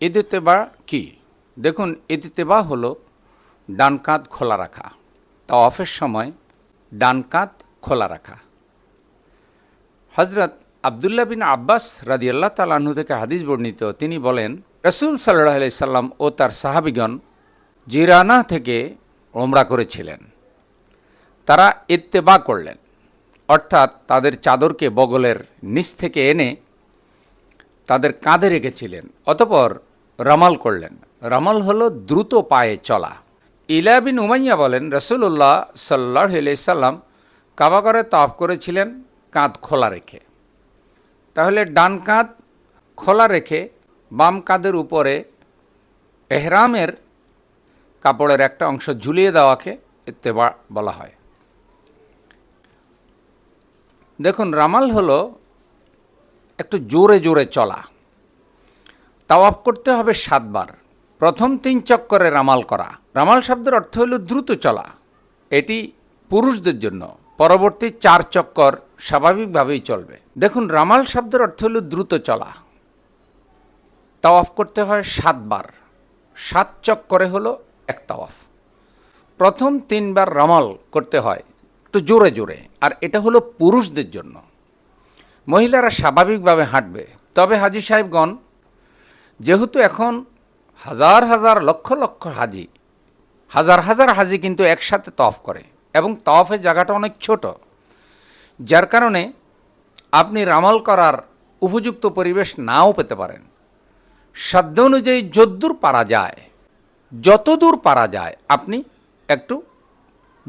ইদিতেবা কি? দেখুন ইদিতেবা হলো ডান কাঁধ খোলা রাখা। তা অফের সময় ডান কাঁধ খোলা রাখা। হজরত আবদুল্লাহ বিন আব্বাস রাদিয়াল্লাহ তালাহু থেকে হাদিস বর্ণিত। তিনি বলেন, রসুল সাল্লাহ আলি সাল্লাম ও তার সাহাবিগণ জিরানা থেকে ওমরা করেছিলেন। তারা ইত্তেবা করলেন। অর্থাৎ তাদের চাদরকে বগলের নিচ থেকে এনে তাদের কাঁধে রেখেছিলেন, অতপর রামাল করলেন। রামাল হলো দ্রুত পায়ে চলা। ইলা বিন উমাইয়া বলেন রসুল্লাহ সাল্লাহ সাল্লাম কাবাগরে তাপ করেছিলেন, কাঁধ খোলা রেখে। তাহলে ডান কাঁধ খোলা রেখে বাম কাঁধের উপরে এহরামের কাপড়ের একটা অংশ ঝুলিয়ে দেওয়াকে ইত্তেবা বলা হয়। দেখুন, রামাল হলো একটু জোরে জোরে চলা। তাওয়াফ করতে হবে সাতবার। প্রথম তিন চক্করে রামাল করা। রামাল শব্দের অর্থ হলো দ্রুত চলা। এটি পুরুষদের জন্য। পরবর্তী চার চক্কর স্বাভাবিকভাবেই চলবে। দেখুন, রামাল শব্দের অর্থ হলো দ্রুত চলা। তাওয়াফ করতে হয় সাতবার। সাত চক্করে হলো এক তাওয়াফ। প্রথম তিনবার রামাল করতে হয় একটু জোরে জোরে। আর এটা হলো পুরুষদের জন্য। মহিলারা স্বাভাবিকভাবে হাঁটবে। তবে হাজি সাহেবগণ, যেহেতু এখন হাজার হাজার লক্ষ লক্ষ হাজি, হাজার হাজার হাজি কিন্তু একসাথে তফ করে এবং তফের জায়গাটা অনেক ছোট। যার কারণে আপনি রামাল করার উপযুক্ত পরিবেশ নাও পেতে পারেন। সাধ্য অনুযায়ী যদ্দূর পারা যায়, যতদূর পারা যায়, আপনি একটু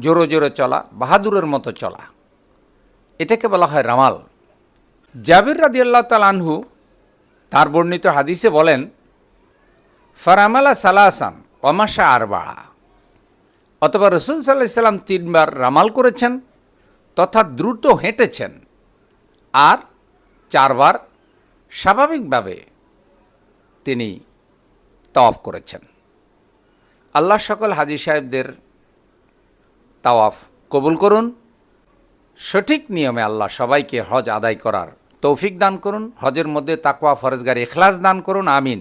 জোরে জোরে চলা, বাহাদুরের মতো চলা। এটাকে বলা হয় রামাল। জাবির রাদিয়াল্লাহ তালানহু তার বর্ণিত হাদিসে বলেন, ফারামালা সালাসান অমাশা আরবা অথবা রসুল সাল্লাহ সাল্লাম তিনবার রামাল করেছেন তথা দ্রুত হেঁটেছেন আর চারবার স্বাভাবিকভাবে তিনি তওয়াফ করেছেন। আল্লাহ সকল হাজি সাহেবদের তাওয়াফ কবুল করুন। সঠিক নিয়মে আল্লাহ সবাইকে হজ আদায় করার তৌফিক দান করুন হজের মধ্যে তাকুয়া ফরজগারি এখলাস দান করুন আমিন।